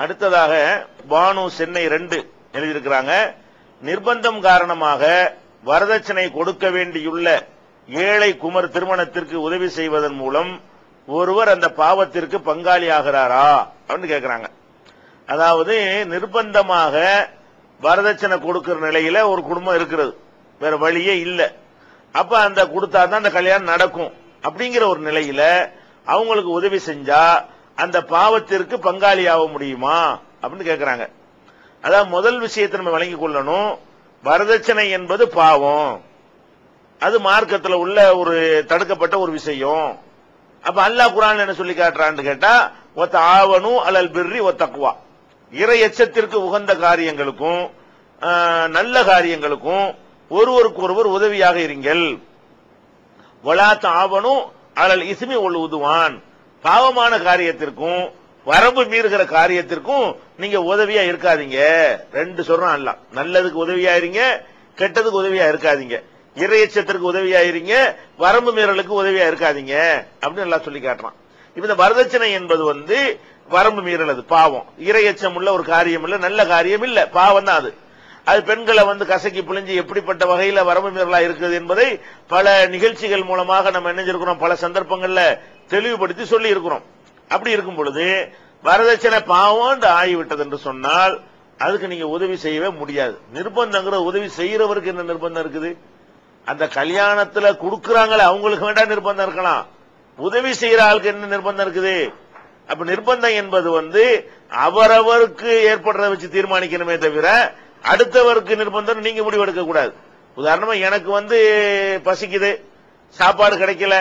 அடுத்ததாக பானு சென்னை ரெண்டு எழுதியிருக்கிறாங்க. நிர்பந்தம் காரணமாக வரதட்சணை கொடுக்க வேண்டியுள்ள ஏழை குமர் திருமணத்திற்கு உதவி செய்வதன் மூலம் ஒருவர் அந்த பாவத்திற்கு பங்காளி ஆகிறாரா அப்படின்னு கேட்கிறாங்க அதாவது நிர்பந்தமாக வரதட்சணை கொடுக்கிற நிலையில ஒரு குடும்பம் இருக்கிறது. வேற வழியே இல்லை. அப்ப அந்த கொடுத்தாதான் அந்த கல்யாணம் நடக்கும். அப்படிங்கிற ஒரு நிலையில அவங்களுக்கு உதவி செஞ்சா அந்த பாவத்திற்கு பங்காளி ஆக முடியுமா? அப்படின்னு கேட்கிறாங்க அதாவது முதல் விஷயத்தை நம்ம வழங்கிக் கொள்ளணும். வரதட்சணை என்பது பாவம். அது மார்க்கத்தில் உள்ள ஒரு தடுக்கப்பட்ட ஒரு விஷயம். அப்ப அல்லாஹ் குரான் என்ன சொல்லி காட்டுறான்னு கேட்டா ஒத்த ஆவணும் அலல் பிர்ரி ஒத்தக்குவா இறை எச்சத்திற்கு உகந்த காரியங்களுக்கும் நல்ல காரியங்களுக்கும் ஒருவருக்கு ஒருவர் உதவியாக இருங்கள். வலாத்த ஆவணும் அலல் இசுமி ஒழு உதுவான். பாவமான காரியத்திற்கும் வரம்பு மீறுகிற காரியத்திற்கும் நீங்க உதவியா இருக்காதீங்க. ரெண்டு சொல்றான் அல்ல. நல்லதுக்கு உதவியா இருங்க கெட்டதுக்கு உதவியா இருக்காதீங்க. இறையச்சத்திற்கு உதவியா இருங்க வரம்பு மீறலுக்கு உதவியா இருக்காதீங்க. அப்படின்னு எல்லாம் சொல்லி காட்டுறான் இப்ப இந்த வரதட்சணை என்பது வந்து வரம்பு மீறல் அது பாவம். இறையச்சம் உள்ள ஒரு காரியம் இல்ல நல்ல காரியம் இல்ல பாவம் தான் அது. அது பெண்களை வந்து கசக்கி பிழிஞ்சு எப்படிப்பட்ட வகையில வரம்பு மீறலா இருக்குது என்பதை பல நிகழ்ச்சிகள் மூலமாக நம்ம நினைஞ்சிருக்கிறோம் பல சந்தர்ப்பங்கள்ல தெளிவுபடுத்தி சொல்லி இருக்கிறோம் அப்படி இருக்கும் பொழுது வரதட்சணை பாவம் ஆகிவிட்டது என்று சொன்னால் அதுக்கு நீங்க உதவி செய்யவே முடியாது. நிர்பந்தங்கிற உதவி செய்யறவருக்கு என்ன நிர்பந்தம் இருக்குது? அந்த கல்யாணத்துல கொடுக்கறாங்களே அவங்களுக்கு வேண்டாம் நிர்பந்தம் இருக்கலாம். உதவி செய்யற ஆளுக்கு என்ன நிர்பந்தம் இருக்குது? அப்ப நிர்பந்தம் என்பது வந்து அவரவருக்கு ஏற்படுறத வச்சு தீர்மானிக்கணுமே தவிர அடுத்தவருக்கு நிர்பந்தம் நீங்க முடிவெடுக்க கூடாது உதாரணமா எனக்கு வந்து பசிக்குது சாப்பாடு கிடைக்கல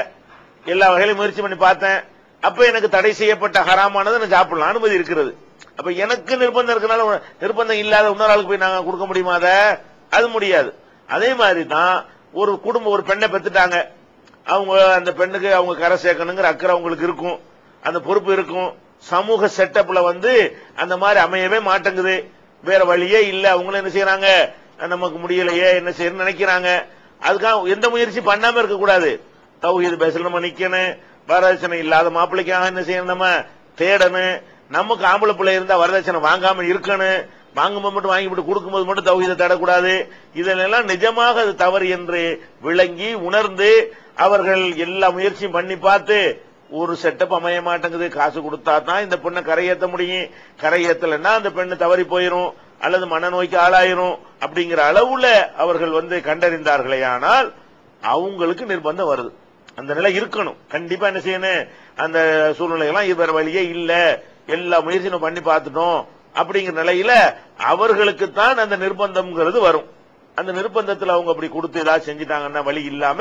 எல்லா வகையிலும் முயற்சி பண்ணி பார்த்தேன். அப்ப எனக்கு தடை செய்யப்பட்ட ஹராமானது நான் சாப்பிடலாம். அனுமதி இருக்கிறது. அப்ப எனக்கு நிர்பந்தம் இருக்கிறனால நிர்பந்தம் இல்லாத இன்னொரு ஆளுக்கு போய் நாங்க கொடுக்க முடியுமா அது? முடியாது. அதே மாதிரி தான் ஒரு குடும்பம் ஒரு பெண்ணை பெத்துட்டாங்க அவங்க அந்த பெண்ணுக்கு அவங்க கரை சேர்க்கணுங்கிற அக்கறை அவங்களுக்கு இருக்கும். அந்த பொறுப்பு இருக்கும். சமூக செட்டப்ல வந்து அந்த மாதிரி அமையவே மாட்டேங்குது. வேற வழியே இல்ல. அவங்களும் என்ன செய்யறாங்க? நமக்கு முடியலையே என்ன செய்யணும்னு நினைக்கிறாங்க. அதுக்காக எந்த முயற்சி பண்ணாம இருக்க கூடாது தௌஹீது பேசணும் நிக்கணும். வரதட்சணை இல்லாத மாப்பிள்ளைக்காக என்ன செய்யணும் நம்ம? தேடணும். நமக்கு ஆம்பளை பிள்ளை இருந்தா வரதட்சணை வாங்காம இருக்கணும். வாங்கும்போது மட்டும் வாங்கிவிட்டு கொடுக்கும்போது மட்டும் தௌஹீதை தேடக்கூடாது. இதெல்லாம் நிஜமாக அது தவறு என்று விளங்கி உணர்ந்து அவர்கள் எல்லா முயற்சியும் பண்ணி பார்த்து ஒரு செட்டப் அமைய மாட்டேங்குது. காசு கொடுத்தா தான் இந்த பொண்ணை கரையேற்ற முடியும். கரையேத்தலைன்னா அந்த பெண்ணு தவறி போயிரும். அல்லது மனநோய்க்கு ஆளாயிரும். அப்படிங்கிற அளவுல அவர்கள் வந்து கண்டறிந்தார்களே. ஆனால் அவங்களுக்கு நிர்பந்தம் வருது. அந்த நிலை இருக்கணும். கண்டிப்பா என்ன செய்யணும்? அந்த சூழ்நிலைகள்லாம் இது வேற வழியே இல்ல. எல்லா முயற்சியும் பண்ணி பார்த்துட்டோம் அப்படிங்கிற நிலையில அவர்களுக்கு தான் அந்த நிர்பந்தம்ங்கிறது வரும். அந்த நிர்பந்தத்தில் அவங்க அப்படி கொடுத்து ஏதாவது செஞ்சுட்டாங்கன்னா வழி இல்லாம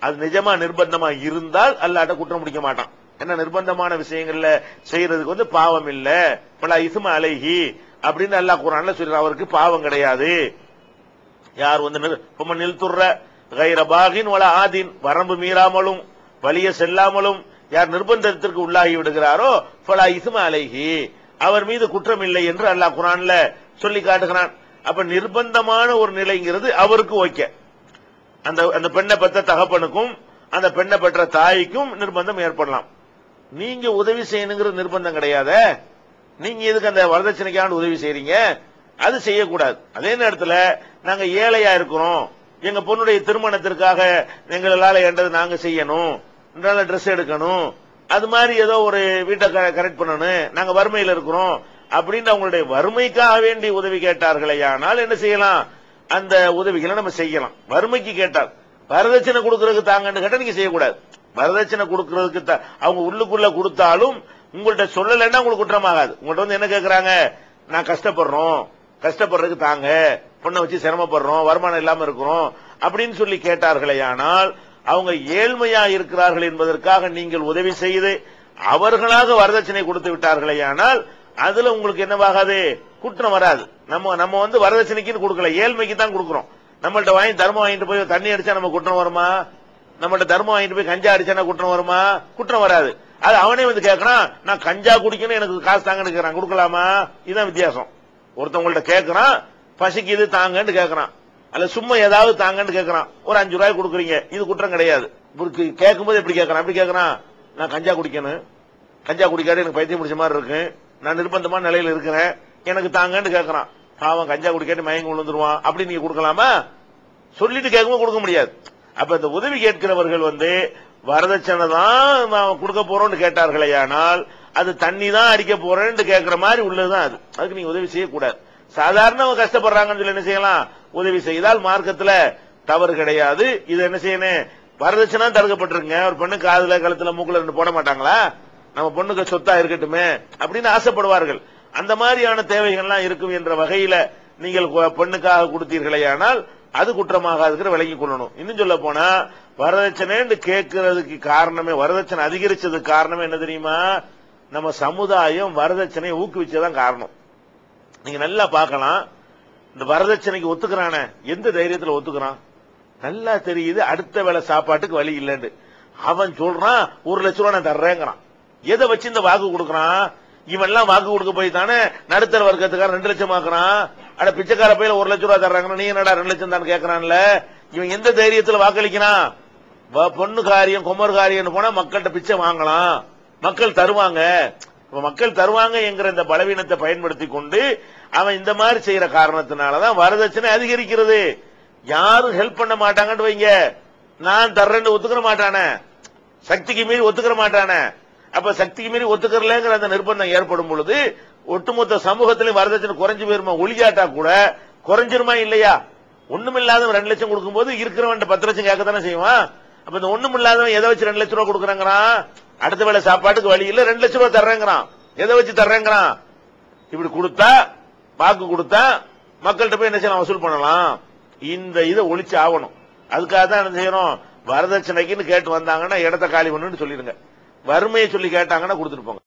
அது நிஜமா நிர்பந்தமா இருந்தால் அல்லாட்ட குற்றம் முடிக்க மாட்டான். ஏன்னா நிர்பந்தமான விஷயங்கள்ல செய்யறதுக்கு வந்து பாவம் இல்ல. பல இசும அழகி அப்படின்னு அல்லா குரான்ல சொல்ற அவருக்கு பாவம் கிடையாது. யார் வந்து நிறுத்துற கைர பாகின் வல ஆதின் வரம்பு மீறாமலும் வலிய செல்லாமலும் யார் நிர்பந்தத்திற்கு உள்ளாகி விடுகிறாரோ ஃபலா இஸ்ம அலைஹி. அவர் மீது குற்றம் இல்லை என்று அல்லாஹ் குரான்ல சொல்லி காட்டுகிறான். அப்ப நிர்பந்தமான ஒரு நிலைங்கிறது அவருக்கு ஓகே. அந்த அந்த பெண்ணை பெற்ற தகப்பனுக்கும் அந்த பெண்ணை பெற்ற தாய்க்கும் நிர்பந்தம் ஏற்படலாம். நீங்க உதவி செய்யணுங்கிற நிர்பந்தம் கிடையாத. நீங்க எதுக்கு அந்த வரதட்சணைக்கான உதவி செய்யறீங்க அது செய்யக்கூடாது. அதே நேரத்தில் நாங்க ஏழையா இருக்கிறோம். எங்க பொண்ணுடைய திருமணத்திற்காக எங்களால என்றது நாங்க செய்யணும்? நல்ல ட்ரெஸ் எடுக்கணும்? அது மாதிரி ஏதோ ஒரு வீட்டை கரெக்ட் பண்ணணும். நாங்க வறுமையில் இருக்கிறோம். அப்படின்னு அவங்களுடைய வறுமைக்காக வேண்டி உதவி கேட்டார்களே ஆனால் என்ன செய்யலாம்? அந்த உதவிகளை நம்ம செய்யலாம். வறுமைக்கு கேட்டால் வரதட்சணை கொடுக்கறதுக்கு தாங்கன்னு கேட்டா நீங்க செய்யக்கூடாது. வரதட்சணை கொடுக்கறதுக்கு அவங்க உள்ளுக்குள்ள கொடுத்தாலும் உங்கள்ட்ட சொல்லலைன்னா உங்களுக்கு குற்றமாகாது. உங்கள்ட்ட வந்து என்ன கேட்கறாங்க நான் கஷ்டப்படுறோம். கஷ்டப்படுறதுக்கு தாங்க. பொண்ணை வச்சு சிரமப்படுறோம் வருமானம் இல்லாம இருக்கிறோம் அப்படின்னு சொல்லி கேட்டார்களே ஆனால் அவங்க ஏழ்மையா இருக்கிறார்கள் என்பதற்காக நீங்கள் உதவி செய்து அவர்களாக வரதட்சணை கொடுத்து விட்டார்களே ஆனால் அதுல உங்களுக்கு என்னவாகாது? குற்றம் வராது. நம்ம நம்ம வந்து வரதட்சணைக்குன்னு கொடுக்கல ஏழ்மைக்கு தான் கொடுக்குறோம். நம்மள்ட்ட வாங்கி தர்மம் வாங்கிட்டு போய் தண்ணி அடிச்சா நம்ம குற்றம் வருமா? நம்மள்ட்ட தர்மம் வாங்கிட்டு போய் கஞ்சா அடிச்சா குற்றம் வருமா? குற்றம் வராது. அது அவனே வந்து கேட்கறான் நான் கஞ்சா குடிக்கணும் எனக்கு காசு தாங்கன்னு கேட்கறான் கொடுக்கலாமா? இதுதான் வித்தியாசம். ஒருத்தவங்கள்ட்ட கேட்கறான் பசிக்கு இது தாங்கன்னு கேட்கறான் அல்ல சும்மா ஏதாவது தாங்கன்னு கேட்கறான் ஒரு அஞ்சு ரூபாய் கொடுக்குறீங்க. இது குற்றம் கிடையாது. கேட்கும் கேட்கும்போது எப்படி கேட்கறான் எப்படி கேட்கறான் நான் கஞ்சா குடிக்கணும். கஞ்சா குடிக்காது எனக்கு பைத்தியம் பிடிச்ச மாதிரி இருக்கு. நான் நிர்பந்தமான நிலையில இருக்கிறேன். எனக்கு தாங்கன்னு கேட்கறான் பாவம் கஞ்சா குடிக்காட்டி மயங்க விழுந்துருவான். அப்படி நீங்க கொடுக்கலாமா? சொல்லிட்டு கேட்கவும் கொடுக்க முடியாது. அப்ப இந்த உதவி கேட்கிறவர்கள் வந்து வரதட்சணை தான் நான் கொடுக்க போறோம்னு கேட்டார்களே ஆனால் அது தண்ணி தான் அடிக்க போறேன்னு கேட்கிற மாதிரி உள்ளதுதான் அது. அதுக்கு நீங்க உதவி செய்யக்கூடாது. சாதாரண அவங்க கஷ்டப்படுறாங்கன்னு சொல்லி என்ன செய்யலாம்? உதவி செய்தால் மார்க்கத்துல தவறு கிடையாது. இது என்ன செய்யணும்? வரதட்சணா தடுக்கப்பட்டிருங்க. ஒரு பொண்ணு காதுல கழுத்துல மூக்குல ரெண்டு போட மாட்டாங்களா? நம்ம பொண்ணுக்கு சொத்தா இருக்கட்டுமே அப்படின்னு ஆசைப்படுவார்கள். அந்த மாதிரியான தேவைகள்லாம் இருக்கும் என்ற வகையில நீங்கள் பெண்ணுக்காக கொடுத்தீர்களே ஆனால் அது குற்றமாக இருக்கிற விளங்கிக் கொள்ளணும். இன்னும் சொல்ல போனா வரதட்சணைன்னு கேட்கறதுக்கு காரணமே வரதட்சணை அதிகரிச்சதுக்கு காரணமே என்ன தெரியுமா? நம்ம சமுதாயம் வரதட்சணையை ஊக்குவிச்சதான் காரணம். நீங்க நல்லா பார்க்கலாம். இந்த வரதட்சணைக்கு ஒத்துக்கிறானே. எந்த தைரியத்துல ஒத்துக்கிறான்? நல்லா தெரியுது அடுத்த வேலை சாப்பாட்டுக்கு வழி இல்லைன்னு. அவன் சொல்றான் ஒரு லட்ச ரூபா நான் தர்றேங்கிறான். எதை வச்சு இந்த வாக்கு கொடுக்கறான்? இவன் எல்லாம் வாக்கு கொடுக்க போய் தானே நடுத்தர வர்க்கத்துக்காரன் ரெண்டு லட்சம் ஆக்குறான் அட பிச்சைக்கார பையில ஒரு லட்சம் ரூபா தர்றாங்க நீ என்னடா ரெண்டு லட்சம் தான் கேட்கறான்ல இவன் எந்த தைரியத்துல வாக்களிக்கிறான்? வ- பொண்ணு காரியம் குமர் காரியம்னு போனா மக்கள்கிட்ட பிச்சை வாங்கலாம். மக்கள் தருவாங்க. இப்ப மக்கள் தருவாங்க என்கிற இந்த பலவீனத்தை பயன்படுத்தி கொண்டு அவன் இந்த மாதிரி செய்யற காரணத்தினாலதான் வரதட்சணை அதிகரிக்கிறது. யாரும் ஹெல்ப் பண்ண மாட்டாங்கன்னு வைங்க. நான் தர்றேன்னு ஒத்துக்கிற மாட்டானே. சக்திக்கு மீறி ஒத்துக்கிற மாட்டானே. அப்ப சக்திக்கு மீறி ஒத்துக்கிறலங்கிற அந்த நிர்பந்தம் ஏற்படும் பொழுது ஒட்டுமொத்த சமூகத்திலும் வரதட்சணை குறைஞ்சு போயிருமா? ஒளியாட்டா கூட குறைஞ்சிருமா இல்லையா? ஒண்ணுமில்லாத ரெண்டு லட்சம் கொடுக்கும்போது இருக்கிறவன் பத்து லட்சம் கேட்கத்தானே செய்வான்? அப்ப இந்த ஒண்ணுமில்லாதவன் எதை வச்சு ரெண்டு லட்சம் ரூபா கொடுக்குறாங்கிறான்? அடுத்த வேலை சாப்பாட்டுக்கு வழி இல்ல ரெண்டு லட்சம் ரூபா தர்றேங்கிறான். எதை வச்சு தர்றேங்கிறான்? இப்படி கொடுத்தா வாக்கு கொடுத்தா மக்கள்கிட்ட போய் என்ன செய்யலாம் வசூல் பண்ணலாம். இந்த இதை ஒழிச்சு ஆகணும். அதுக்காக தான் என்ன செய்யணும் வரதட்சணைக்குன்னு கேட்டு வந்தாங்கன்னா இடத்த காலி பண்ணுன்னு சொல்லிடுங்க. வறுமையை சொல்லி கேட்டாங்கன்னா கொடுத்துட்டு போங்க.